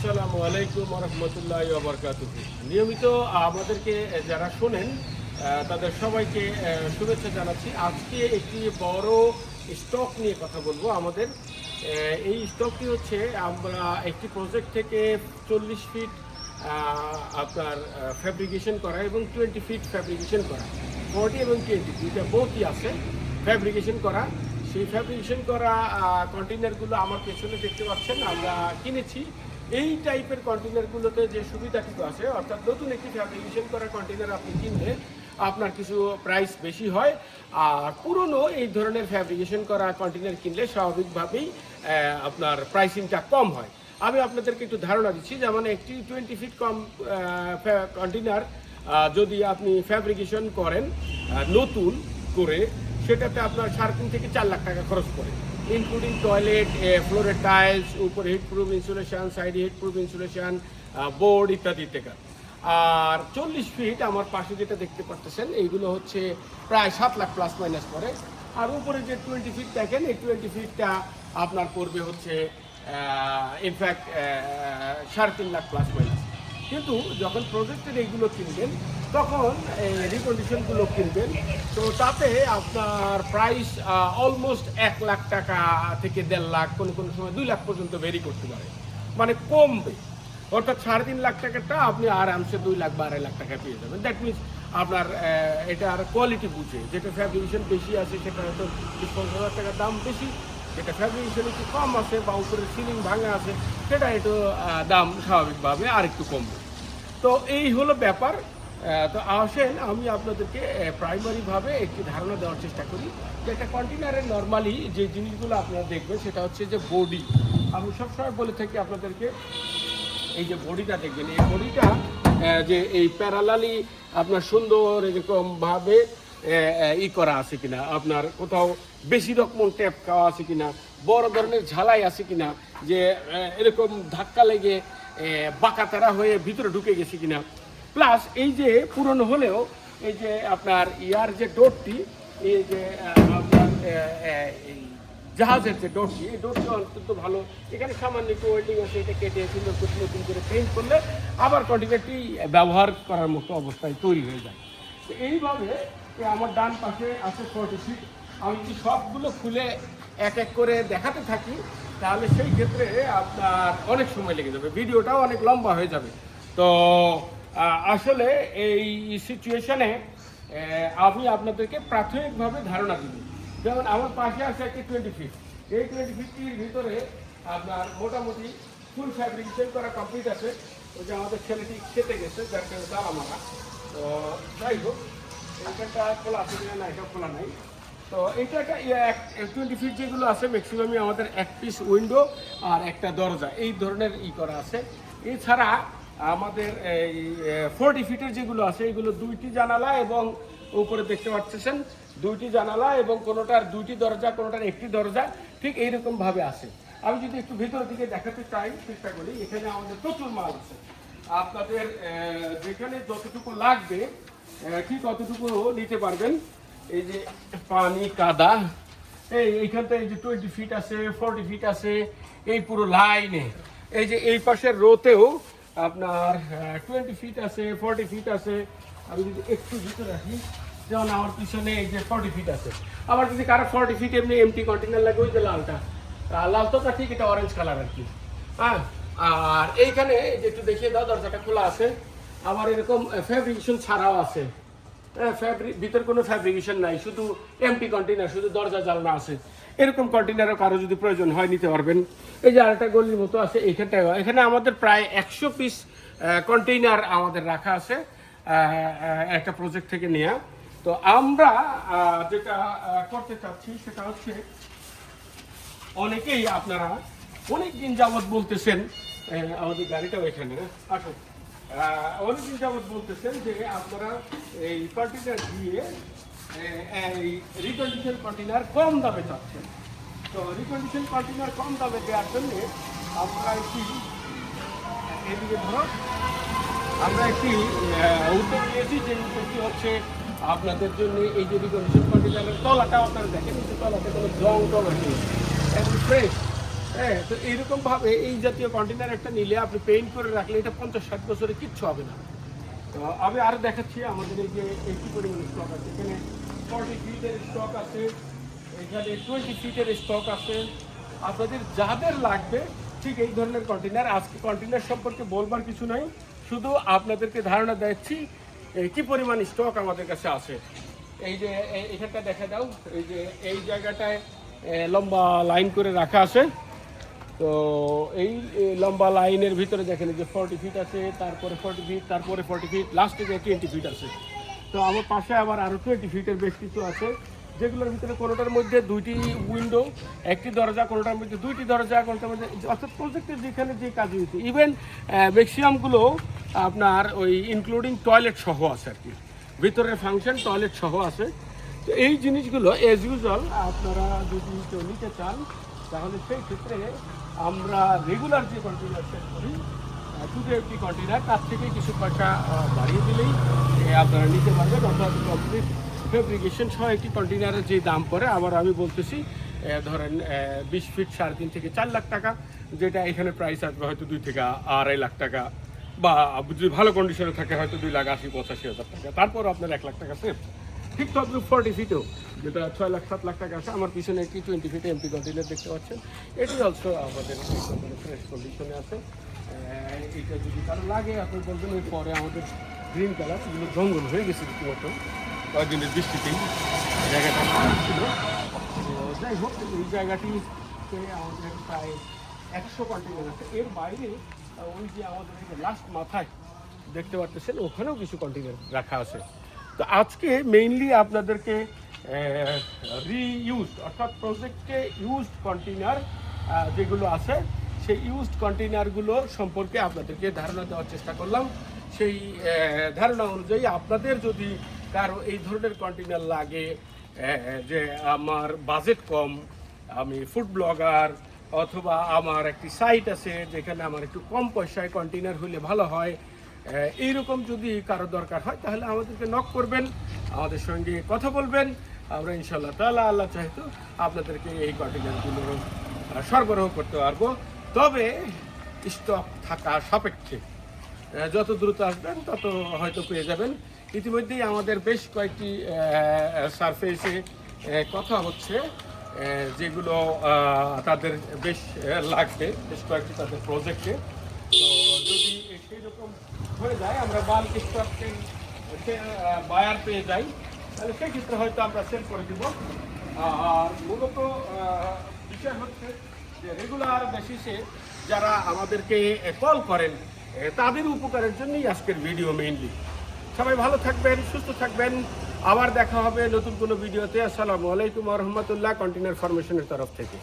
আসসালামু আলাইকুম রহমতুল্লাহ বরকাতুহ নিয়মিত আমাদেরকে যারা শোনেন তাদের সবাইকে শুভেচ্ছা জানাচ্ছি। আজকে একটি বড় স্টক নিয়ে কথা বলব আমাদের। এই স্টকটি হচ্ছে, আমরা একটি প্রজেক্ট থেকে চল্লিশ ফিট আপনার ফ্যাব্রিকেশন করা এবং টোয়েন্টি ফিট ফ্যাব্রিকেশন করা। ফর্টি এবং টোয়েন্টি, দুইটা বহুতই আছে ফ্যাব্রিকেশন করা। সেই ফ্যাব্রিকেশন করা কন্টেনারগুলো আমার পেছনে দেখতে পাচ্ছেন, আমরা কিনেছি। এই টাইপের কন্টেনারগুলোতে যে সুবিধাটুকু আছে, অর্থাৎ নতুন একটি ফ্যাব্রিকেশন করা কন্টেনার আপনি কিনলে আপনার কিছু প্রাইস বেশি হয়। আর পুরনো এই ধরনের ফ্যাব্রিকেশন করা কন্টেনার কিনলে স্বাভাবিকভাবেই আপনার প্রাইসিংটা কম হয়। আমি আপনাদেরকে একটু ধারণা দিচ্ছি, যেমন একটি টোয়েন্টি ফিট কম কন্টেনার যদি আপনি ফ্যাব্রিকেশন করেন নতুন করে, সেটাতে আপনার সাড়ে তিন থেকে চার লাখ টাকা খরচ পড়ে। ইনক্লুডিং টয়লেট ফ্লোরের টাইলস উপরে হিট প্রুফ ইনসুলেশন সাইডে হিট প্রুফ ইনসুলেশন বোর্ড ইত্যাদি ইত্যাদি আর চল্লিশ ফিট আমার পাশে যেটা দেখতে পাচ্ছেন এইগুলো হচ্ছে প্রায় সাত লাখ প্লাস মাইনাস করে। আর উপরে যে টোয়েন্টি ফিট দেখেন, এই টোয়েন্টি ফিটটা আপনার পড়বে হচ্ছে ইনফ্যাক্ট সাড়ে তিন লাখ প্লাস মাইনাস কিন্তু যখন প্রজেক্টের এইগুলো কিনবেন, তখন রিকন্ডিশনগুলো কিনবেন। তো তাতে আপনার প্রাইস অলমোস্ট এক লাখ টাকা থেকে দেড় লাখ, কোনো কোনো সময় দুই লাখ পর্যন্ত ভেরি করতে পারে। মানে কমবে। অর্থাৎ সাড়ে তিন লাখ টাকাটা আপনি আরামসে দুই লাখ বা আড়াই লাখ টাকা পেয়ে যাবেন। দ্যাট মিনস আপনার এটা আর কোয়ালিটি বুঝে। যেটা ফ্যাব্রিকেশন বেশি আছে, সেটা হয়তো বিশ পঞ্চাশ হাজার টাকার দাম বেশি। যেটা ফ্যাব্রিকেশন একটু কম আছে বা উপরে সিলিং ভাঙা আছে, সেটা একটু দাম স্বাভাবিকভাবে আর একটু কমবে। তো এই হলো ব্যাপার। তো আসেন, আমি আপনাদেরকে প্রাইমারিভাবে একটি ধারণা দেওয়ার চেষ্টা করি যে একটা কন্টেনারের নর্মালি যে জিনিসগুলো আপনারা দেখবেন, সেটা হচ্ছে যে বডি আমি সবসময় বলে থাকি আপনাদেরকে, এই যে বডিটা দেখবেন, এই বডিটা যে এই প্যারালালি আপনার সুন্দর এরকম ভাবে ই করা আছে কিনা, আপনার কোথাও বেশি রকম ট্যাপ খাওয়া আছে কিনা, বড় ধরনের ঝালাই আছে কিনা, যে এরকম ধাক্কা লেগে বাঁকাতারা হয়ে ভিতরে ঢুকে গেছে কিনা। প্লাস এই যে পুরনো হলেও, এই যে আপনার ইয়ার যে ডোরটি, এই যে আপনার এই জাহাজের যে ডোরটি, এই ডোরটি অত্যন্ত ভালো। এখানে সামান্য একটু ওয়েল্ডিং আছে, এটা কেটে সুন্দর করে নতুন করে পেইন্ট করলে আবার কন্টিনেন্টটি ব্যবহার করার মতো অবস্থায় তৈরি হয়ে যায়। তো এইভাবে আমার ডান পাশে আছে সিট আমি সবগুলো খুলে এক এক করে দেখাতে থাকি? তাহলে সেই ক্ষেত্রে আপনার অনেক সময় লেগে যাবে। ভিডিওটাও অনেক লম্বা হয়ে যাবে। তো আসলে এই সিচুয়েশনে আমি আপনাদেরকে প্রাথমিকভাবে ধারণা দিব। যেমন আমার পাশে আছে একটি টোয়েন্টি ফিট এই টোয়েন্টি ফিটটির ভিতরে আপনার মোটামুটি ফুল ফ্যাব্রিকেশন করা কমপ্লিট আছে। ওই যে আমাদের ছেলেটি খেতে গেছে, যার কারণে দাঁড়া মারা তো, যাই হোক, এইখানটা খোলা আছে না এটা খোলা নাই। তো এটা টোয়েন্টি ফিট যেগুলো আছে ম্যাক্সিমামই আমাদের এক পিস উইন্ডো আর একটা দরজা। এই ধরনের ই করা আছে। এছাড়া আমাদের এই ফোরটি ফিটের যেগুলো আছে, এগুলো দুইটি জানালা এবং উপরে দেখতে পাচ্ছেন, দুইটি জানালা এবং কোনোটার দুইটি দরজা, কোনোটার একটি দরজা, ঠিক এইরকম ভাবে আছে। আমি যদি একটু ভিতরের দিকে দেখাতে চাই, চেষ্টা করি, এখানে আমাদের প্রচুর মাল আছে। আপনাদের যেখানে যতটুকু লাগবে ঠিক অতটুকু নিতে পারবেন। এই যে পানি, কাদা, এই এইখানটা এই যে টোয়েন্টি ফিট আছে ফোরটি ফিট আছে, এই পুরো লাইনে এই যে এই পাশের রোতেও আপনার টোয়েন্টি ফিট আছে ফোরটি ফিট আছে। আমি যদি একটু ভিতরে রাখি যেমন আমার পিছনে এই যে ফোরটি ফিট আছে। আবার যদি কারও ফোরটি ফিট এমনি এমটি কন্টেনার লাগে, ওই যে লালটা। লাল তো ঠিক, এটা অরেঞ্জ কালার আর কি। হ্যাঁ? আর এইখানে, এই যে একটু দেখিয়ে দাও, দরজাটা খোলা আছে। আবার এরকম ফ্যাব্রিকেশন ছাড়াও আছে। ফ্যাব্রিক ভিতর কোনো ফ্যাব্রিকেশন নাই শুধু এমটি কন্টেনার শুধু দরজা জানলা আছে। এরকম কন্টেনারও কারও যদি প্রয়োজন হয় নিতে পারবেন। এই যে আরেকটা গলির মতো আছে এইখানটায় এখানে আমাদের প্রায় একশো পিস কন্টেইনার আমাদের রাখা আছে একটা প্রজেক্ট থেকে নেওয়া তো আমরা যেটা করতে চাচ্ছি সেটা হচ্ছে অনেকেই আপনারা অনেক দিন যাবৎ বলতেছেন আমাদের গাড়িটাও এখানে আসুন। আহ, অনেকদিন যাবৎ বলতেছেন যে আপনারা এই কন্টেনার দিয়ে এই রিকন্ডিশন কন্টেনার কম দামে চাচ্ছেন। তো রিকন্ডিশন কন্টেনার কম দামে দেওয়ার জন্য আমরা একটি, এদিকে ধরো, আমরা একটি উদ্যোগ নিয়েছি যে উদ্যোগটি হচ্ছে আপনাদের জন্য এই যে রিকন্ডিশন কন্টেনারের তলাটা আপনারা দেখেন তলাতে কোনো জং টং আছে ফ্রেশ হ্যাঁ তো এইরকম ভাবে এই জাতীয় কন্টেনার একটা নিলে আপনি পেইন্ট করে রাখলে এটা পঞ্চাশ ষাট বছরে কিচ্ছু হবে না। তো আমি আরও দেখাচ্ছি আমাদের এই যে এইটি পরিমাণ স্টক আছে। এখানে ফর্টি ফিটের স্টক আছে, এখানে টোয়েন্টি ফিটের স্টক আছে। আপনাদের যাদের লাগবে, ঠিক এই ধরনের কন্টেনার আজকে কন্টেনার সম্পর্কে বলবার কিছু নাই। শুধু আপনাদেরকে ধারণা দিচ্ছি কি পরিমাণ স্টক আমাদের কাছে আছে। এই যে এখানটা দেখা দাও। এই যে, এই জায়গাটায় লম্বা লাইন করে রাখা আছে। তো এই লম্বা লাইনের ভিতরে দেখেন যে ফর্টি ফিট আছে, তারপরে ফর্টি ফিট তারপরে ফর্টি ফিট লাস্টে যে টোয়েন্টি ফিট আছে। তো আমার পাশে আবার আরও টোয়েন্টি ফিটের বেশ কিছু আছে। যেগুলোর ভিতরে কোনোটার মধ্যে দুইটি উইন্ডো একটি দরজা, কোনোটার মধ্যে দুইটি দরজা, কোনোটার মধ্যে অর্থাৎ প্রজেক্টের যেখানে যে কাজ হয়েছে ইভেন ম্যাক্সিমামগুলো আপনার ওই ইনক্লুডিং টয়লেট সহ আছে আর কি। ভিতরের ফাংশন টয়লেট সহ আছে। তো এই জিনিসগুলো এজ ইউজুয়াল আপনারা যদি নিতে চান তাহলে সেই ক্ষেত্রে আমরা রেগুলার যে কন্টেনার সেট করি দুটো একটি কন্টেনার তার থেকে কিছু পয়সা বাড়িয়ে দিলেই আপনারা নিতে পারবেন, অর্থাৎ কমপ্লিট ফেব্রিকেশন সহ একটি কন্টেনারের যে দাম পড়ে, আবার আমি বলতেছি ধরেন বিশ ফিট সাড়ে তিন থেকে চার লাখ টাকা, যেটা এখানে প্রাইস আসবে হয়তো দুই থেকে আড়াই লাখ টাকা, বা যদি ভালো কন্ডিশনে থাকে হয়তো দুই লাখ আশি পঁচাশি হাজার টাকা। তারপর আপনার এক লাখ টাকা সেভ ঠিক তদ্রু ফর্টি ফিটও যেটা ছয় লাখ, সাত লাখ টাকা আছে। আমার পিছনে একটি টোয়েন্টি ফিট এমপি কন্টেনার দেখতে পাচ্ছেন। এটি অলসো আমাদের ফ্রেশ কন্ডিশনে আছে। এটা যদি কারও লাগে, আপনি বলবেন এর পরে আমাদের গ্রিন কালার এগুলো জঙ্গল হয়ে গেছে রীতিমতো। কয়েকদিনের বৃষ্টিতেই জায়গাটা ছিল। যাই হোক, এই জায়গাটিতে আমাদের প্রায় একশো কন্টেনার আছে। এর বাইরে ওই যে আমাদের লাস্ট মাথায় দেখতে পারতেছেন, ওখানেও কিছু কন্টেনার রাখা আছে। তো আজকে মেইনলি আপনাদেরকে রিইউজ অর্থাৎ প্রজেক্টে ইউজড কন্টেনার যেগুলো আছে, সেই ইউজড কন্টেনারগুলো সম্পর্কে আপনাদেরকে ধারণা দেওয়ার চেষ্টা করলাম। সেই ধারণা অনুযায়ী আপনাদের যদি কারও এই ধরনের কন্টেনার লাগে যে আমার বাজেট কম, আমি ফুড ব্লগার অথবা আমার একটি সাইট আছে যেখানে আমার একটু কম পয়সায় কন্টেনার হলে ভালো হয় এইরকম যদি কারও দরকার হয়, তাহলে আমাদেরকে নক করবেন, আমাদের সঙ্গে কথা বলবেন। আমরা ইনশাল্লাহ তাহলে আল্লাহ চাইতো আপনাদেরকে এই কন্টেনারগুলো সরবরাহ করতে পারব। তবে স্টক থাকা সাপেক্ষে যত দ্রুত আসবেন, তত হয়তো পেয়ে যাবেন। ইতিমধ্যেই আমাদের বেশ কয়েকটি সারফেসে কথা হচ্ছে যেগুলো তাদের বেশ লাগবে, বেশ কয়েকটি তাদের প্রজেক্টে তো যদি সেই রকম হয়ে যায়, আমরা বাল্ক স্টককে বায়ার পেয়ে যাই, তাহলে সেই ক্ষেত্রে হয়তো আমরা সেল করে দিব। আর মূলত বিষয় হচ্ছে যে রেগুলার বেসিসে যারা আমাদেরকে কল করেন তাদের উপকারের জন্যই আজকের ভিডিও মেইনলি সবাই ভালো থাকবেন, সুস্থ থাকবেন। আবার দেখা হবে নতুন কোনো ভিডিওতে আসসালামু আলাইকুম রহমতুল্লাহ কন্টিনিউর ফরমেশনের তরফ থেকে।